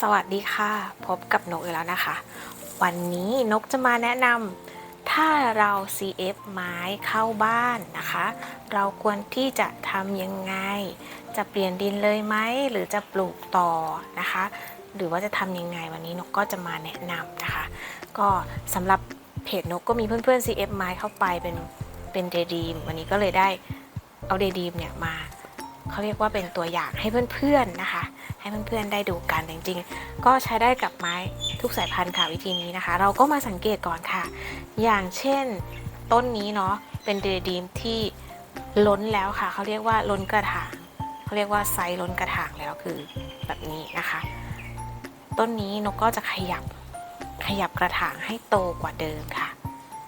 สวัสดีค่ะ พบกับนกอีกแล้วนะคะ วันนี้นกจะมาแนะนำถ้าเรา CF ไม้เข้าบ้านนะคะ เราควรที่จะทำยังไง จะเปลี่ยนดินเลยไหมหรือจะปลูกต่อนะคะ หรือว่าจะทำยังไงวันนี้นกก็จะมาแนะนำนะคะ ก็สำหรับเพจนกก็มีเพื่อนๆ CF ไม้เข้าไปเป็นเป็นเดดีมวันนี้ก็เลยได้เอาเดดีมเนี่ยมาเขาเรียกว่าเป็นตัวอย่างให้เพื่อนๆนะคะ เพื่อนๆได้ดูกันจริง ๆ ก็ใช้ได้กับไม้ทุกสายพันธุ์ค่ะวิธีนี้นะคะ เราก็มาสังเกตก่อนค่ะ อย่างเช่นต้นนี้เนาะเป็นเดดีมที่ล้นแล้วค่ะเขาเรียกว่าล้นกระถางเขาเรียกว่าไซส์ล้นกระถางแล้วคือแบบนี้นะคะ ต้นนี้นกก็จะขยับขยับกระถางให้โตกว่าเดิมค่ะ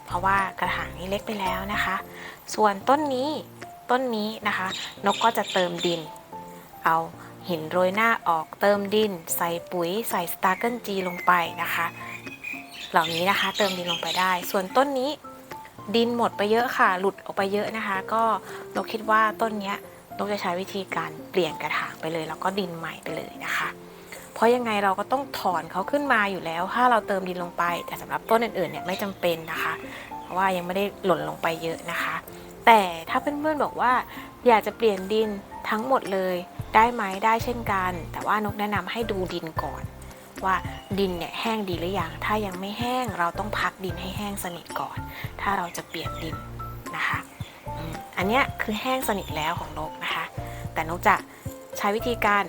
เพราะว่ากระถางนี้เล็กไปแล้วนะคะ ส่วนต้นนี้ต้นนี้นะคะ นกก็จะเติมดิน เอา หินโรยหน้าออกเติมดิน ใส่ปุ๋ย ใส่สตาร์เกิลจีลงไปนะคะ เหล่านี้นะคะเติมดินลงไปได้ ส่วนต้นนี้ดินหมดไปเยอะค่ะ หลุดออกไปเยอะนะคะ ก็นกคิดว่าต้นนี้ยนกจะใช้วิธีการเปลี่ยนกระถางไปเลย แล้วก็ดินใหม่ไปเลยนะคะ เพราะยังไงเราก็ต้องถอนเขาขึ้นมาอยู่แล้ว ถ้าเราเติมดินลงไป แต่สำหรับต้นอื่นๆเนี่ยไม่จำเป็นนะคะ เพราะว่ายังไม่ได้หล่นลงไปเยอะนะคะ แต่ถ้าเพื่อนๆบอกว่า อยากจะเปลี่ยนดินทั้งหมดเลยได้ไหมได้เช่นกัน แต่ว่านกแนะนำให้ดูดินก่อน ว่าดินเนี่ยแห้งดีหรือยังถ้ายังไม่แห้งเราต้องพักดินให้แห้งสนิทก่อน ถ้าเราจะเปลี่ยนดินนะคะอันนี้คือแห้งสนิทแล้วของนกนะคะ แต่นกจะใช้วิธีการ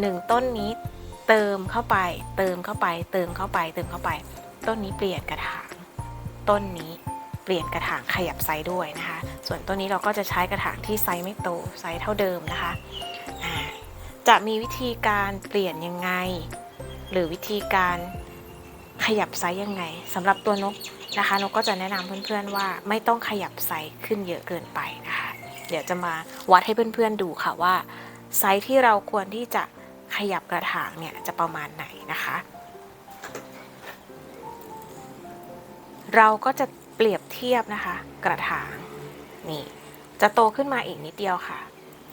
หนึ่งต้นนี้เติมเข้าไป เติมเข้าไป เติมเข้าไป เติมเข้าไป ต้นนี้เปลี่ยนกระถาง ต้นนี้ ปลี่ยนกระถางขยับไซส์ด้วยนะคะ ส่วนต้นนี้เราก็จะใช้กระถางที่ไซส์ไม่โตไซส์เท่าเดิมนะคะจะมีวิธีการเปลี่ยนยังไง หรือวิธีการขยับไซส์ยังไงสำหรับตัวนกนะคะนกก็จะแนะนำเพื่อนๆว่าไม่ต้องขยับไซส์ขึ้นเยอะเกินไปนะคะ เดี๋ยวจะมาวัดให้เพื่อนๆดูค่ะว่าไซส์ที่เราควรที่จะขยับกระถางเนี่ยจะประมาณไหนนะคะ เราก็จะ ทียบนะคะ กระถางนี่จะโตขึ้นมาอีกนิดเดียวค่ะ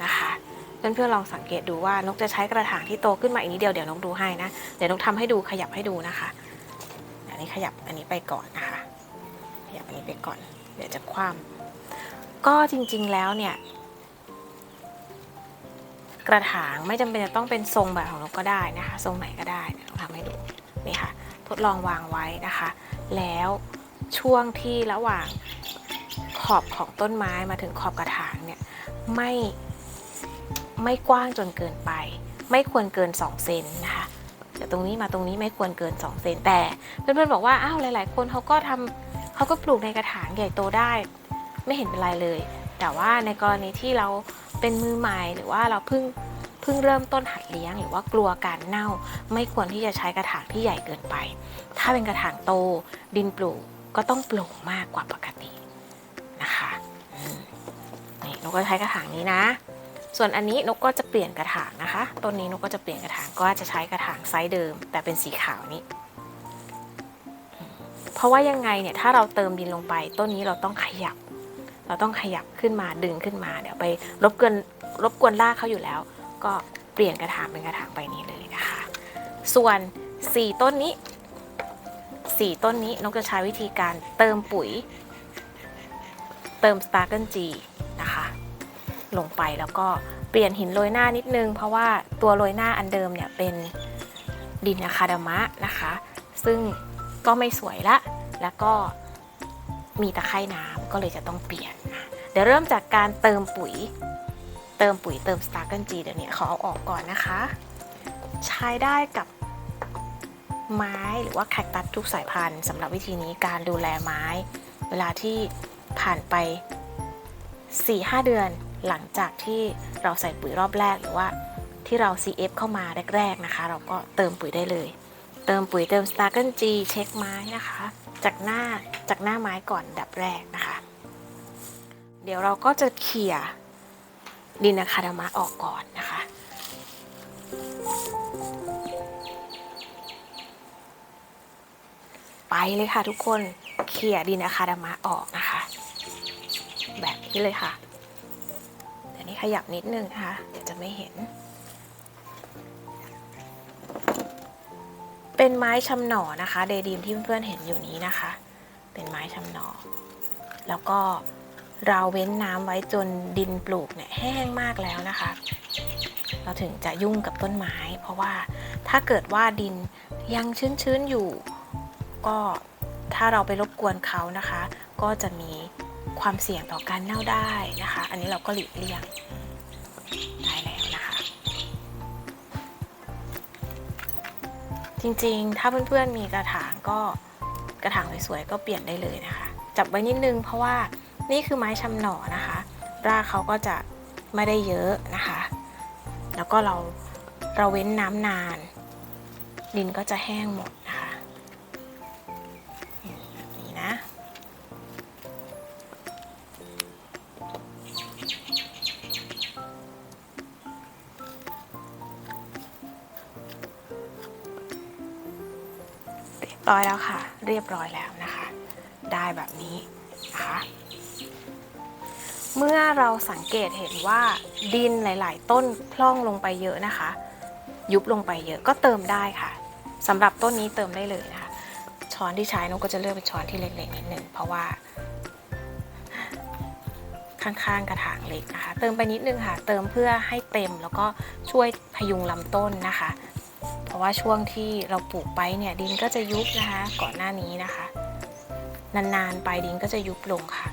นะคะเพื่อนๆลองสังเกตดูว่านกจะใช้กระถางที่โตขึ้นมาอีกนิดเดียวเดี๋ยวนกดูให้นะเดี๋ยวนกทำให้ดูขยับให้ดูนะคะอันนี้ขยับอันนี้ไปก่อนนะคะขยับอันนี้ไปก่อน เดี๋ยวจะคว่ำก็จริงๆแล้วเนี่ยกระถางไม่จำเป็นจะต้องเป็นทรงแบบของนกก็ได้นะคะ ทรงไหนก็ได้ทำให้ดูนี่ค่ะ ทดลองวางไว้นะคะ แล้ว ช่วงที่ระหว่างขอบของต้นไม้มาถึงขอบกระถางเนี่ยไม่ไม่กว้างจนเกินไป ไม่ควรเกิน 2 เซนนะคะจากตรงนี้มาตรงนี้ไม่ควรเกิน 2 เซนแต่เพื่อนๆบอกว่าอ้าวหลาย ๆ คนเขาก็ทำเขาก็ปลูกในกระถางใหญ่โตได้ ไม่เห็นเป็นไรเลย แต่ว่าในกรณีที่เราเป็นมือใหม่หรือว่าเราเพิ่งเพิ่งเริ่มต้นหัดเลี้ยงหรือว่ากลัวการเน่า ไม่ควรที่จะใช้กระถางที่ใหญ่เกินไป ถ้าเป็นกระถางโตดินปลูก ก็ต้องโปร่งมากกว่าปกตินะคะนี่นกก็ใช้กระถางนี้นะ ส่วนอันนี้นกก็จะเปลี่ยนกระถางนะคะต้นนี้นกก็จะเปลี่ยนกระถางก็จะใช้กระถางไซส์เดิม แต่เป็นสีขาวนี้เพราะว่ายังไงเนี่ยถ้าเราเติมดินลงไป ต้นนี้เราต้องขยับ เราต้องขยับขึ้นมาดึงขึ้นมาเดี๋ยวไปรบกวนรบกวนรากเขาอยู่แล้ว ก็เปลี่ยนกระถางเป็นกระถางใบนี้เลยนะคะ ส่วน 4 ต้นนี้ 4 ต้นนี้นกจะใช้วิธีการเติมปุ๋ย เติมสตาร์เกิลจีนะคะ ลงไปแล้วก็เปลี่ยนหินโรยหน้านิดนึง เพราะว่าตัวโรยหน้าอันเดิมเนี่ยเป็นดินอะคาดามะนะคะ ซึ่งก็ไม่สวยละ แล้วก็มีตะไคร่น้ำก็เลยจะต้องเปลี่ยน เดี๋ยวเริ่มจากการเติมปุ๋ย เติมปุ๋ยเติมสตาร์เกิลจีเดี๋ยวนี้ขอเอาออกก่อนนะคะ ใช้ได้กับ ไม้หรือว่าแคคตัสทุกสายพันธุ์สำหรับวิธีนี้การดูแลไม้ เวลาที่ผ่านไป 4-5 เดือนหลังจากที่เราใส่ปุ๋ยรอบแรกหรือว่าที่เรา CF เข้ามาแรก ๆนะคะ เราก็เติมปุ๋ยได้เลย เติมปุ๋ยเติมสตาร์เกิลจีเช็คไม้นะคะ จากหน้าจากหน้าไม้ก่อนดับแรกนะคะ เดี๋ยวเราก็จะเขี่ยดินอะคาดามะออกก่อนนะคะ ไปเลยค่ะทุกคนเขี่ยดินอะคาดามะออกนะคะ แบบนี้เลยค่ะเดี๋ยวนี้ขยับนิดนึงนะคะเดี๋ยวจะไม่เห็น เป็นไม้ชำหน่อนะคะเดดีมที่เพื่อนๆเห็นอยู่นี้นะคะ เป็นไม้ชำหน่อ แล้วก็เราเว้นน้ำไว้จนดินปลูกเนี่ยแห้งมากแล้วนะคะ เราถึงจะยุ่งกับต้นไม้ เพราะว่าถ้าเกิดว่าดินยังชื้นๆอยู่ ก็ถ้าเราไปรบกวนเขานะคะ ก็จะมีความเสี่ยงต่อการเน่าได้นะคะ อันนี้เราก็หลีกเลี่ยงได้แล้วนะคะ จริงๆ ถ้าเพื่อนๆมีกระถางก็กระถางสวยๆก็เปลี่ยนได้เลยนะคะ จับไว้นิดนึงเพราะว่านี่คือไม้ชำหน่อนะคะ รากเขาก็จะไม่ได้เยอะนะคะ แล้วก็เราเราเว้นน้ำนาน ดินก็จะแห้งหมด ร้อยแล้วค่ะ เรียบร้อยแล้วนะคะ ได้แบบนี้นะคะเมื่อเราสังเกตเห็นว่าดินหลาย ๆ ต้นพร่องลงไปเยอะนะคะ ยุบลงไปเยอะก็เติมได้ค่ะสำหรับต้นนี้เติมได้เลยนะคะ ช้อนที่ใช้นกก็จะเลือกเป็นช้อนที่เล็ก ๆ นิดนึงเพราะว่า ข้าง ๆ กระถางเล็กนะคะ เติมไปนิดนึงค่ะ เติมเพื่อให้เต็มแล้วก็ช่วยพยุงลำต้นนะคะ ราะว่าช่วงที่เราปลูกไปเนี่ยดินก็จะยุบนะคะ ก่อนหน้านี้นะคะ นานๆไปดินก็จะยุบลงค่ะ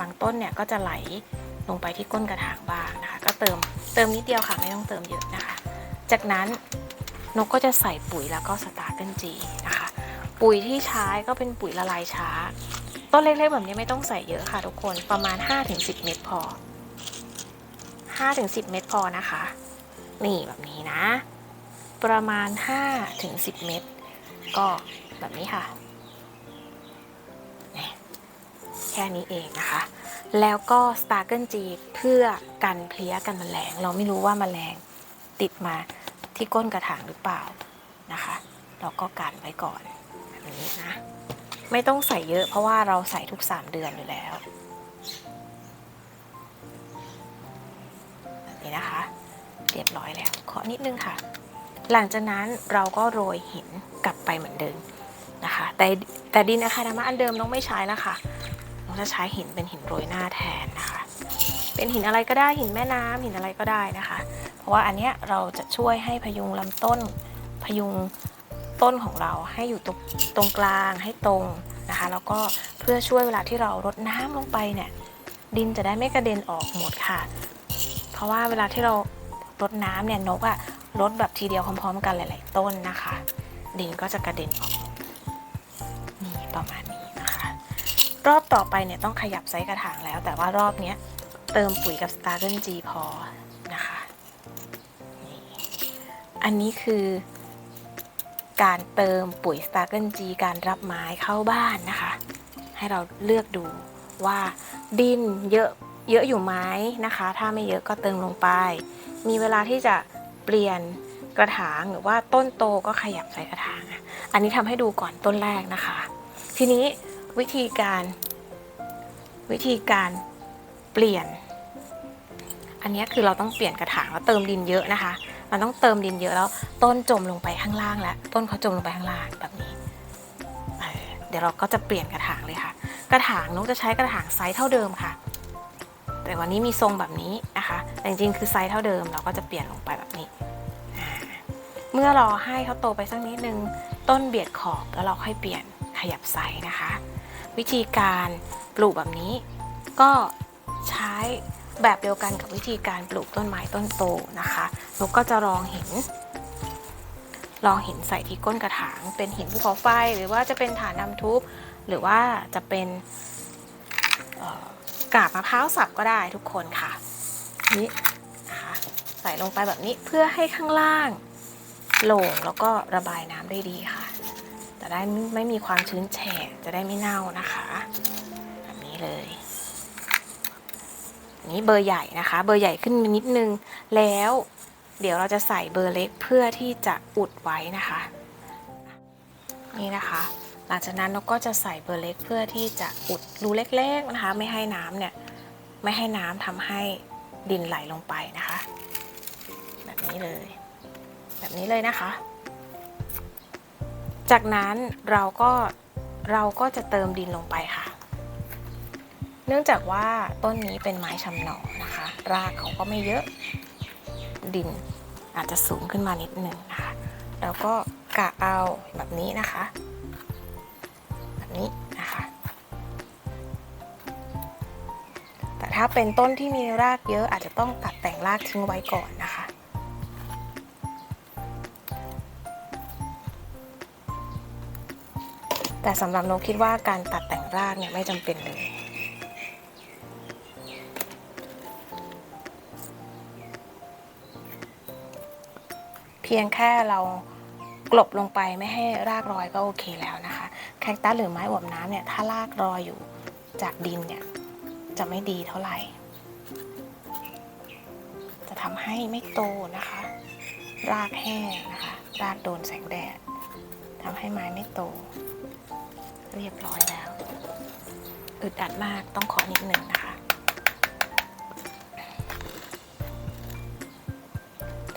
บางต้นเนี่ยก็จะไหลลงไปที่ก้นกระถางบ้างนะคะ ก็เติมเติมนิดเดียวค่ะไม่ต้องเติมเยอะนะคะ จากนั้นนกก็จะใส่ปุ๋ยแล้วก็สตาร์เกิลจีนะคะ ปุ๋ยที่ใช้ก็เป็นปุ๋ยละลายช้า ต้นเล็กๆแบบนี้ไม่ต้องใส่เยอะค่ะทุกคนประมาณ 5-10 เม็ดพอ 5-10 เม็ดพอนะคะ นี่แบบนี้นะ ประมาณ 5-10 เม็ดก็แบบนี้ค่ะ แค่นี้เองนะคะ แล้วก็สตาร์เกิลจีเพื่อกันเพลี้ยกันแมลง เราไม่รู้ว่าแมลงติดมาที่ก้นกระถางหรือเปล่านะคะ เราก็กันไว้ก่อนแบบนี้นะ ไม่ต้องใส่เยอะเพราะว่าเราใส่ทุก 3 เดือนอยู่แล้วแบบนี้นะคะ เรียบร้อยแล้วขอนิดนึงค่ะ หลังจากนั้นเราก็โรยหินกลับไปเหมือนเดิมนะคะ แต่แต่ดินอะคาดามะอันเดิมน้องไม่ใช้แล้วค่ะน้องจะใช้หินเป็นหินโรยหน้าแทนนะคะ เป็นหินอะไรก็ได้หินแม่น้ำหินอะไรก็ได้นะคะ เพราะว่าอันเนี้ยเราจะช่วยให้พยุงลำต้นพยุงต้นของเราให้อยู่ตรงตรงกลางให้ตรงนะคะ แล้วก็เพื่อช่วยเวลาที่เรารดน้ำลงไปเนี่ยดินจะได้ไม่กระเด็นออกหมดค่ะ เพราะว่าเวลาที่เรารดน้ำเนี่ยนกอะ รดแบบทีเดียวพร้อมๆ กันหลาย ๆ ต้นนะคะ ดินก็จะกระเด็นออกนี่ประมาณนี้นะคะ รอบต่อไปเนี่ยต้องขยับไซส์กระถางแล้ว แต่ว่ารอบเนี้ยเติมปุ๋ยกับ s t a r เ e น G พอนะคะนี่อันนี้คือการเติมปุ๋ย s t a r เ e น G การรับไม้เข้าบ้านนะคะ ให้เราเลือกดูว่าดินเยอะเยอะอยู่ไหมนะคะ ถ้าไม่เยอะก็เติมลงไป มีเวลาที่จะ เปลี่ยนกระถางหรือว่าต้นโตก็ขยับใส่กระถาง อันนี้ทำให้ดูก่อนต้นแรกนะคะ ทีนี้วิธีการ วิธีการเปลี่ยน อันนี้คือเราต้องเปลี่ยนกระถางแล้วเติมดินเยอะนะคะ มันต้องเติมดินเยอะแล้วต้นจมลงไปข้างล่างแล้ว ต้นเขาจมลงไปข้างล่างแบบนี้ เดี๋ยวเราก็จะเปลี่ยนกระถางเลยค่ะ กระถางนุ๊กจะใช้กระถางไซส์เท่าเดิมค่ะ แต่วันนี้มีทรงแบบนี้นะคะ แต่จริงๆคือไซส์เท่าเดิมเราก็จะเปลี่ยนลงไปแบบนี้ เมื่อรอให้เขาโตไปสักนิดนึง ต้นเบียดขอบแล้วเราค่อยเปลี่ยนขยับไซส์นะคะ วิธีการปลูกแบบนี้ ก็ใช้แบบเดียวกันกับวิธีการปลูกต้นไม้ต้นโตนะคะนกก็จะลองหินลองหินใส่ที่ก้นกระถาง เป็นหินภูเขาไฟ หรือว่าจะเป็นฐานน้ำทุบ หรือว่าจะเป็น กาบมะพร้าวสับก็ได้ทุกคนค่ะนี่นะคะใส่ลงไปแบบนี้เพื่อให้ข้างล่างโล่งแล้วก็ระบายน้ำได้ดีค่ะ จะได้ไม่มีความชื้นแฉะจะได้ไม่เน่านะคะ แบบนี้เลยนนี้เบอร์ใหญ่นะคะ เบอร์ใหญ่ขึ้นมานิดนึงแล้ว เดี๋ยวเราจะใส่เบอร์เล็กเพื่อที่จะอุดไว้นะคะ นี่นะคะ หลังจากนั้นนกก็จะใส่เบอร์เล็กเพื่อที่จะอุดรูเล็กๆนะคะ ไม่ให้น้ำเนี่ยไม่ให้น้ำทำให้ดินไหลลงไปนะคะ แบบนี้เลย แบบนี้เลยนะคะ จากนั้นเราก็เราก็จะเติมดินลงไปค่ะ เนื่องจากว่าต้นนี้เป็นไม้ชำหน่อนะคะ รากเขาก็ไม่เยอะดินอาจจะสูงขึ้นมานิดหนึ่งนะคะ แล้วก็กะเอาแบบนี้นะคะ แบบนี้นะคะแต่ถ้าเป็นต้นที่มีรากเยอะอาจจะต้องตัดแต่งรากทิ้งไว้ก่อนนะคะ แต่สำหรับนกคิดว่าการตัดแต่งรากเนี่ยไม่จำเป็นเลยเพียงแค่เรากลบลงไปไม่ให้รากรอยก็โอเคแล้วนะ คะแคคตัสหรือไม้อวบน้ำเนี่ยถ้ารากรอยอยู่จากดินเนี่ยจะไม่ดีเท่าไหร่ จะทำให้ไม่โตนะคะ รากแห้งนะคะ รากโดนแสงแดดทำให้ไม้ไม่โต เรียบร้อยแล้ว อึดอัดมากต้องขอนิดหนึ่งนะคะ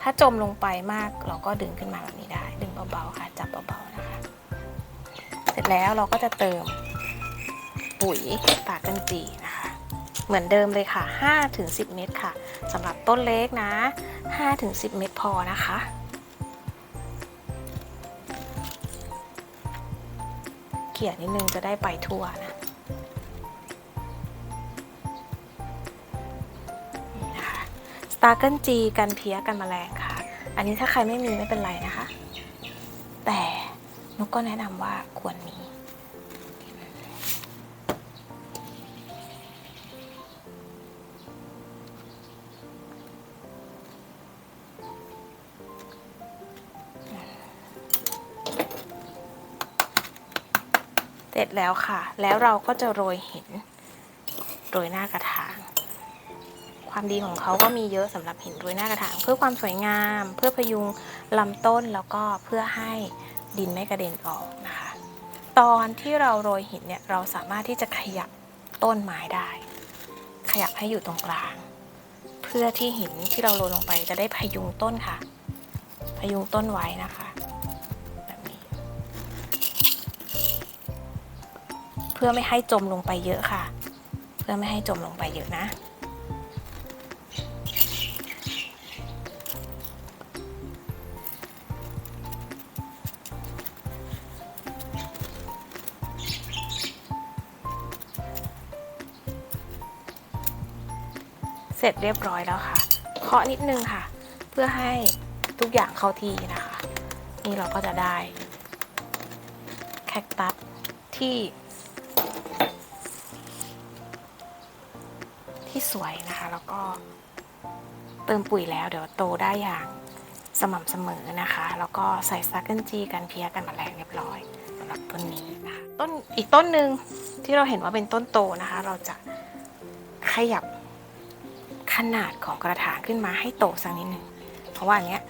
ถ้าจมลงไปมากเราก็ดึงขึ้นมาแบบนี้ได้ ดึงเบาๆค่ะ ร็จแล้วเราก็จะเติมปุ๋ยตากันจีนะคะ เหมือนเดิมเลยค่ะ 5-10 เม็ดค่ะสำหรับต้นเล็กนะ 5-10 เม็ดพอนะคะเขี่ยนิดนึงจะได้ไปทั่วนะคะสตาร์เกิลจีกันเพี้ยกันแมลงค่ะ อันนี้ถ้าใครไม่มีไม่เป็นไรนะคะ นกก็แนะนำว่าควรมีเสร็จแล้วค่ะ แล้วเราก็จะโรยเหินโรยหน้ากระถาง ความดีของเขาก็มีเยอะสำหรับเหินโรยหน้ากระถาง เพื่อความสวยงาม เพื่อพยุงลำต้นแล้วก็เพื่อให้ ดินไม่กระเด็นออกนะคะ ตอนที่เราโรยหินเนี่ยเราสามารถที่จะขยับต้นไม้ได้ ขยับให้อยู่ตรงกลาง เพื่อที่หินที่เราโรยลงไปจะได้พยุงต้นค่ะ พยุงต้นไว้นะคะแบบนี้เพื่อไม่ให้จมลงไปเยอะค่ะ เพื่อไม่ให้จมลงไปเยอะนะ เสร็จเรียบร้อยแล้วค่ะ เคาะนิดนึงค่ะ เพื่อให้ทุกอย่างเข้าที่นะคะ นี่เราก็จะได้แคคตัสที่ ที่สวยนะคะ แล้วก็เติมปุ๋ยแล้วเดี๋ยวโตได้อย่างสม่ำเสมอนะคะ แล้วก็ใส่ซักเกิลจีกันเพียกันแมลงเรียบร้อยสำหรับต้นนี้นะคะต้นอีกต้นหนึ่งที่เราเห็นว่าเป็นต้นโตนะคะ เราจะขยับ นาดของกระถางขึ้นมาให้โตสักนิดหนึ่งเพราะว่าอันเนี้ย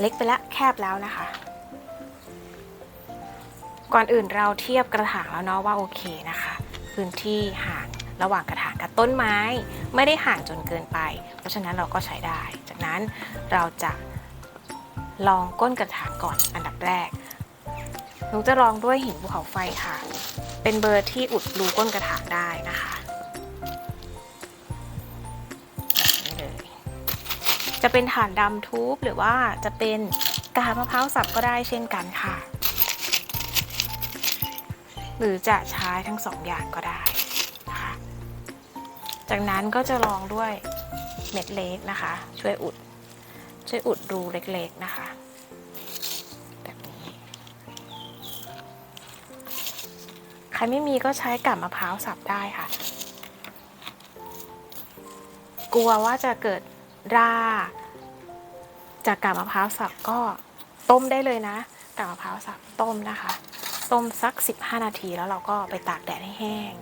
เล็กไปแล้วแคบแล้วนะคะ ก่อนอื่นเราเทียบกระถางแล้วเนาะว่าโอเคนะคะ พื้นที่ห่างระหว่างกระถางกับต้นไม้ ไม่ได้ห่างจนเกินไป เพราะฉะนั้นเราก็ใช้ได้ จากนั้นเราจะลองก้นกระถางก่อนอันดับแรกหนูจะลองด้วยหินภูเขาไฟค่ะ เป็นเบอร์ที่อุดรูก้นกระถางได้นะคะ จะเป็นฐานดำทูบหรือว่าจะเป็นกาบมะพร้าวสับก็ได้เช่นกันค่ะ หรือจะใช้ทั้งสองอย่างก็ได้นะคะจากนั้นก็จะลองด้วยเม็ดเล็กนะคะ ช่วยอุด ช่วยอุดรูเล็กๆนะคะแบบนี้ใครไม่มีก็ใช้กาบมะพร้าวสับได้ค่ะ กลัวว่าจะเกิด รากจากกาบมะพร้าวสับก็ต้มได้เลยนะกาบมะพร้าวสับต้มนะคะ ต้มสัก 15 นาทีแล้วเราก็ไปตากแดดให้แห้ง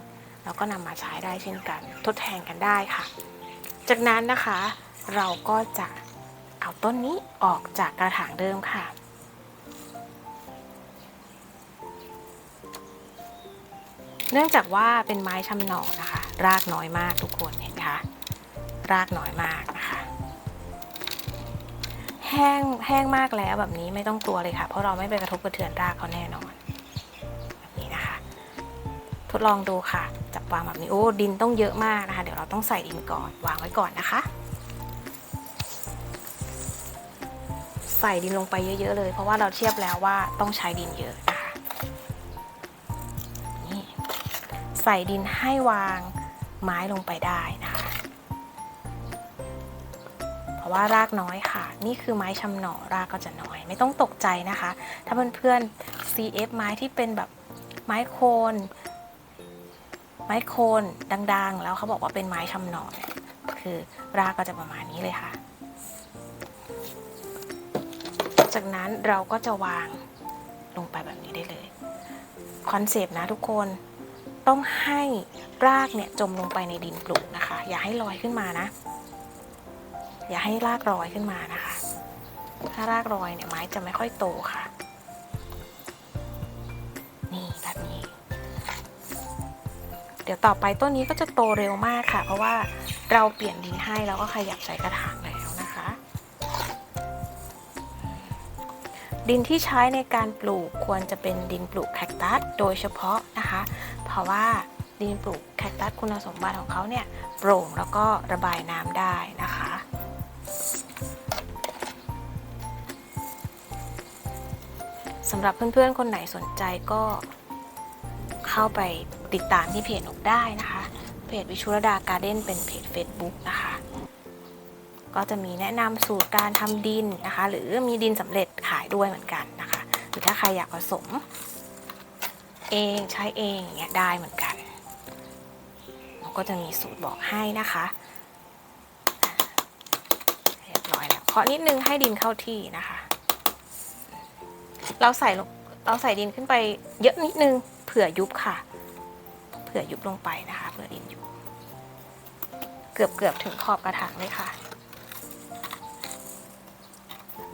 แล้วก็นำมาใช้ได้เช่นกัน ทดแทนกันได้ค่ะ จากนั้นนะคะเราก็จะเอาต้นนี้ออกจากกระถางเดิมค่ะเนื่องจากว่าเป็นไม้ชำหนอนะคะ รากน้อยมากทุกคนเห็นคะรากน้อยมากน แห้งแห้งมากแล้วแบบนี้ไม่ต้องกลัวเลยค่ะ เพราะเราไม่ไปกระทบกระเทือนรากเขาแน่นอนแบบนี้นะคะ ทดลองดูค่ะ จับวางแบบนี้โอ้ดินต้องเยอะมากนะคะ เดี๋ยวเราต้องใส่ดินก่อนวางไว้ก่อนนะคะ ใส่ดินลงไปเยอะๆเลย เพราะว่าเราเทียบแล้วว่าต้องใช้ดินเยอะนะคะนี่ใส่ดินให้วางไม้ลงไปได้นะคะเพราะ ว่ารากน้อยค่ะ นี่คือไม้ชำหน่อรากก็จะน้อย ไม่ต้องตกใจนะคะ ถ้าเพื่อนๆ CF ไม้ที่เป็นแบบไม้โคน ไม้โคนดังๆ แล้วเขาบอกว่าเป็นไม้ชำหน่อคือรากก็จะประมาณนี้เลยค่ะ จากนั้นเราก็จะวางลงไปแบบนี้ได้เลยคอนเซปต์นะทุกคนต้องให้รากเนี่ยจมลงไปในดินปลูกนะคะ อย่าให้ลอยขึ้นมานะ อย่าให้รากลอยขึ้นมานะคะ ถ้ารากลอยเนี่ยไม้จะไม่ค่อยโตค่ะ นี่แบบนี้ เดี๋ยวต่อไปต้นนี้ก็จะโตเร็วมากค่ะ เพราะว่าเราเปลี่ยนดินให้แล้วก็ขยับใส่กระถางแล้วนะคะ ดินที่ใช้ในการปลูกควรจะเป็นดินปลูกแคคตัสโดยเฉพาะนะคะ เพราะว่าดินปลูกแคคตัสคุณสมบัติของเขาเนี่ยโปร่งแล้วก็ระบายน้ำได้นะคะ สำหรับเพื่อนๆ คนไหนสนใจก็เข้าไปติดตามที่เพจนกได้นะคะ เพจวิชุรดาการ์เด้นเป็นเพจ Facebook นะคะ ก็จะมีแนะนำสูตรการทำดินนะคะ หรือมีดินสำเร็จขายด้วยเหมือนกันนะคะ หรือถ้าใครอยากผสม เองใช้เองอย่างเงี้ยได้เหมือนกันนกก็จะมีสูตรบอกให้นะคะเรียบร้อยแล้วเคาะนิดนึงให้ดินเข้าที่นะคะ เราใส่เราใส่ดินขึ้นไปเยอะนิดนึงเผื่อยุบค่ะ เผื่อยุบลงไปนะคะเผื่อดินยุบเกือบเกือบถึงขอบกระถางเลยค่ะ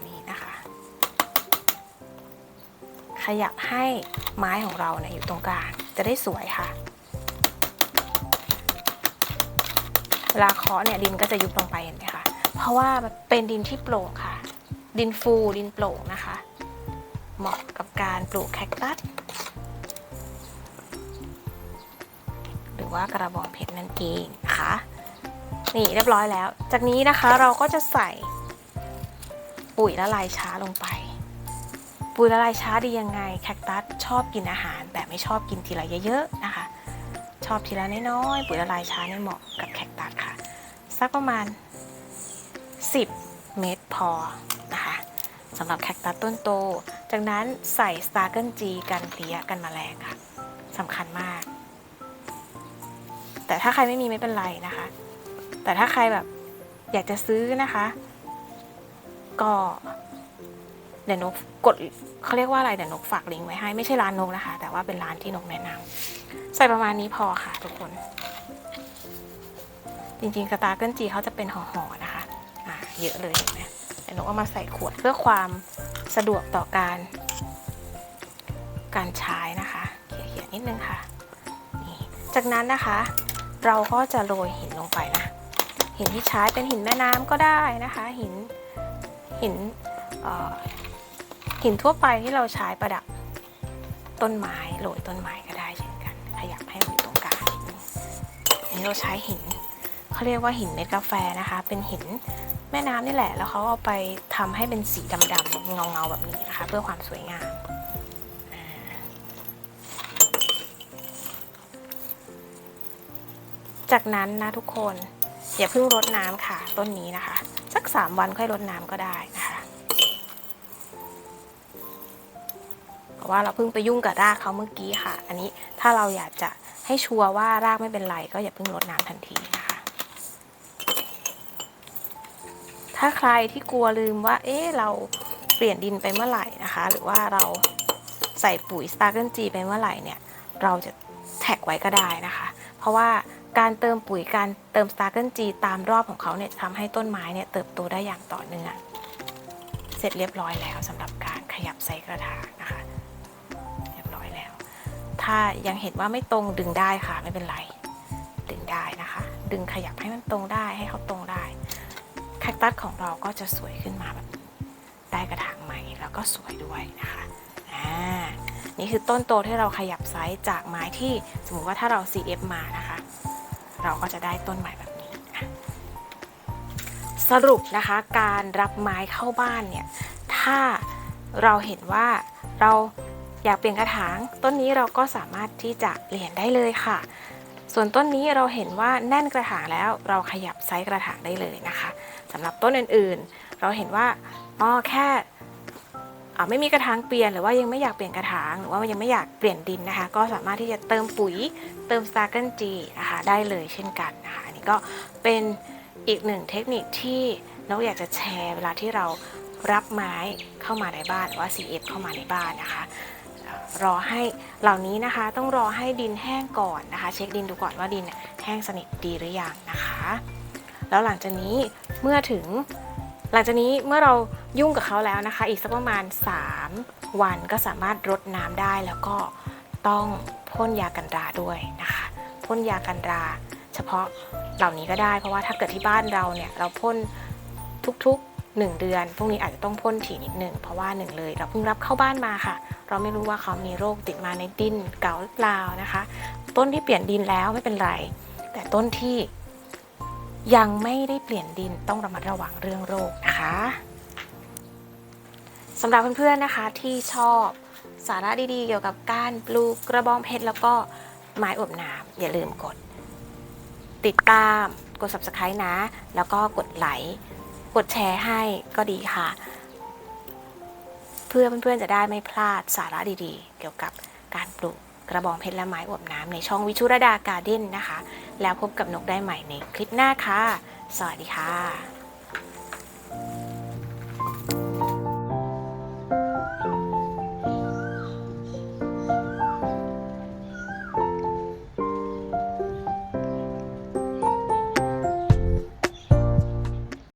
นี้นะคะ ขยับให้ไม้ของเราเนี่ยอยู่ตรงกลางจะได้สวยค่ะเวลาเคาะเนี่ยดินก็จะยุบลงไปเห็นไหมคะ เพราะว่าเป็นดินที่โปร่งค่ะ ดินฟูดินโปร่งนะคะ เหมาะกับการปลูกแคคตัส หรือว่ากระบองเพชรนั่นเองนะคะนี่เรียบร้อยแล้ว จากนี้นะคะเราก็จะใส่ปุ๋ยละลายช้าลงไป ปุ๋ยละลายช้าดียังไง แคคตัสชอบกินอาหาร แต่ไม่ชอบกินทีละเยอะๆนะคะ ชอบทีละน้อยๆปุ๋ยละลายช้าเนี่ยเหมาะกับแคคตัสค่ะ สักประมาณ 10 เม็ดพอนะคะสำหรับแคคตัสต้นโต จากนั้นใส่สตาร์เกิลจีกันเพลียกันมแมลงค่ะสำคัญมาก แต่ถ้าใครไม่มีไม่เป็นไรนะคะ แต่ถ้าใครแบบอยากจะซื้อนะคะ ก็เดี๋ยวนกกดเขาเรียกว่าอะไรเดี๋ยวนกฝากลิงก์ไว้ให้ไม่ใช่ร้านนกนะคะ แต่ว่าเป็นร้านที่นกแนะนำใส่ประมาณนี้พอค่ะทุกคน จริงๆสตาร์เกิลจีเขาจะเป็นห่อๆนะคะ อ่าเยอะเลยเห็นไหมแต่นกเอามาใส่ขวดเพื่อความ สะดวกต่อการ การใช้นะคะเขี่ยๆนิดนึงค่ะนี่จากนั้นนะคะ เราก็จะโรยหินลงไปนะหินที่ใช้เป็นหินแม่น้ำก็ได้นะคะ หินหินหินทั่วไปที่เราใช้ประดับต้นไม้โรยต้นไม้ก็ได้เช่นกันขยับให้มันอยู่ตรงกลางนิดนึงอันนี้เราใช้หินเขาเรียกว่าหินเม็ดกาแฟนะคะ เป็นหินแม่น้ำนี่แหละ แล้วเขาเอาไปทำให้เป็นสีดำๆเงาๆแบบนี้นะคะ เพื่อความสวยงามจากนั้นนะทุกคนอย่าเพิ่งรดน้ำค่ะ ต้นนี้นะคะ สักสามวันค่อยรดน้ำก็ได้นะคะเพราะว่าเราเพิ่งไปยุ่งกับรากเขาเมื่อกี้ค่ะ อันนี้ถ้าเราอยากจะให้ชัวร์ว่ารากไม่เป็นไร ก็อย่าเพิ่งรดน้ำทันทีนะคะ ถ้าใครที่กลัวลืมว่า เอ๊ะเรา เปลี่ยนดินไปเมื่อไหร่นะคะ หรือว่าเราใส่ปุ๋ยสตาร์เกิลจีไปเมื่อไหร่เนี่ย เราจะแท็กไว้ก็ได้นะคะ เพราะว่าการเติมปุ๋ยการเติมสตาร์เกิลจีตามรอบของเขาเนี่ยจะทำให้ต้นไม้เนี่ยเติบโตได้อย่างต่อเนื่องเสร็จเรียบร้อยแล้วสำหรับการขยับใส่กระถางนะคะ เรียบร้อยแล้ว ถ้ายังเห็นว่าไม่ตรงดึงได้ค่ะไม่เป็นไร ดึงได้นะคะ ดึงขยับให้มันตรงได้ให้เขาตรงได้แคคตัสของเราก็จะสวยขึ้นมาแบบ ได้กระถางใหม่แล้วก็สวยด้วยนะคะอ่านี่คือต้นโตที่เราขยับไซส์จากไม้ที่สมมุติว่าถ้าเรา CF มานะคะ เราก็จะได้ต้นใหม่แบบนี้ สรุปนะคะการรับไม้เข้าบ้านเนี่ย ถ้าเราเห็นว่าเราอยากเปลี่ยนกระถางต้นนี้เราก็สามารถที่จะเปลี่ยนได้เลยค่ะ ส่วนต้นนี้เราเห็นว่าแน่นกระถางแล้วเราขยับไซส์กระถางได้เลยนะคะสำหรับต้นอื่นๆ เราเห็นว่า อ๋อแค่ไม่มีกระถางเปลี่ยนหรือว่ายังไม่อยากเปลี่ยนกระถางหรือว่ายังไม่อยากเปลี่ยนดินนะคะ ก็สามารถที่จะเติมปุ๋ยเติมสตาร์เกิลจีนะคะได้เลยเช่นกันนะคะอันนี้ก็เป็นอีกหนึ่งเทคนิคที่นกอยากจะแชร์เวลาที่เรารับไม้เข้ามาในบ้านหรือว่า CF เข้ามาในบ้านนะคะรอให้เหล่านี้นะคะต้องรอให้ดินแห้งก่อนนะคะ เช็คดินดูก่อนว่าดินแห้งสนิทดีหรือยังนะคะ แล้วหลังจากนี้เมื่อถึงหลังจากนี้เมื่อเรา ยุ่งกับเขาแล้วนะคะ อีกสักประมาณ 3 วันก็สามารถรดน้ำได้แล้วก็ต้องพ่นยากันราด้วยนะคะพ่นยากันรา เฉพาะเหล่านี้ก็ได้ เพราะว่าถ้าเกิดที่บ้านเราเนี่ยเราพ่นทุกๆ 1 เดือน พวกนี้อาจจะต้องพ่นถี่นิดหนึ่งเพราะว่าหนึ่งเลย เราเพิ่งรับเข้าบ้านมาค่ะ เราไม่รู้ว่าเขามีโรคติดมาในดินเก่าหรือเปล่านะคะ ต้นที่เปลี่ยนดินแล้วไม่เป็นไร แต่ต้นที่ยังไม่ได้เปลี่ยนดินต้องระมัดระวังเรื่องโรคนะคะ สำหรับเพื่อนๆนะคะที่ชอบสาระดีๆ เกี่ยวกับการปลูกกระบองเพชรแล้วก็ไม้อบน้ำอย่าลืมกด ติดตามกด subscribe นะ แล้วก็กดไลค์กดแชร์ให้ก็ดีค่ะ เพื่อเพื่อนๆจะได้ไม่พลาดสาระดีๆ เกี่ยวกับการปลูกกระบองเพชรและไม้อบน้ำในช่องวิชุรดาการ์เด้นนะคะ แล้วพบกับนกได้ใหม่ในคลิปหน้าค่ะ สวัสดีค่ะ